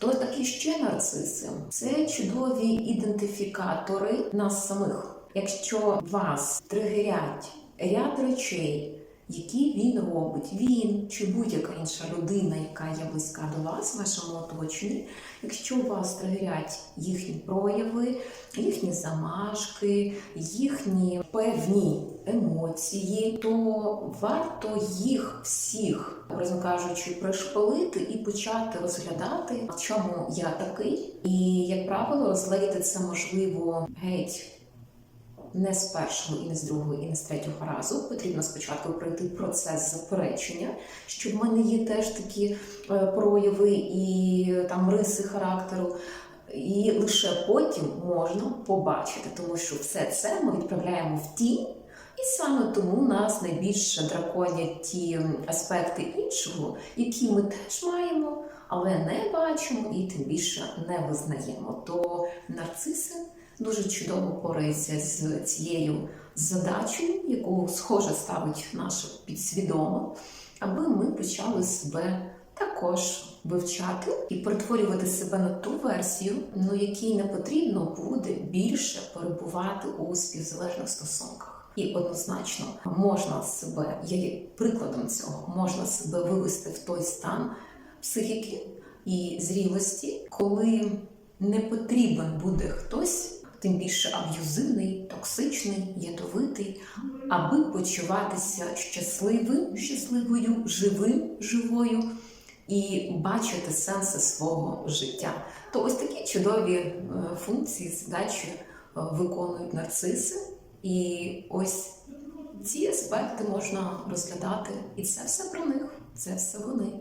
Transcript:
Хто такі ще нарциси? Це чудові ідентифікатори нас самих. Якщо вас тригерять ряд речей, які він робить, він чи будь-яка інша людина, яка є близька до вас, в вашому оточенні, якщо вас тригерять їхні прояви, їхні замашки, їхні певні емоції, то варто їх всіх, образно кажучи, пришпилити і почати розглядати, чому я такий, і як правило, розгледіти це можливо геть. Не з першого і не з другого, і не з третього разу. Потрібно спочатку пройти процес заперечення, що в мене є теж такі е, прояви і там риси характеру, і лише потім можна побачити, тому що все це ми відправляємо в тінь, і саме тому нас найбільше драконять ті аспекти іншого, які ми теж маємо, але не бачимо і тим більше не визнаємо. То нарциси дуже чудово порається з цією задачею, яку схоже ставить наше підсвідомо, аби ми почали себе також вивчати і перетворювати себе на ту версію, ну якій не потрібно буде більше перебувати у співзалежних стосунках. І однозначно можна себе, я є прикладом цього, можна себе вивести в той стан психіки і зрілості, коли не потрібен буде хтось тим більше аб'юзивний, токсичний, ядовитий, аби почуватися щасливим, щасливою, живим, живою і бачити сенси свого життя. То ось такі чудові е, функції, задачі е, виконують нарциси, і ось ці аспекти можна розглядати, і це все про них, це все вони.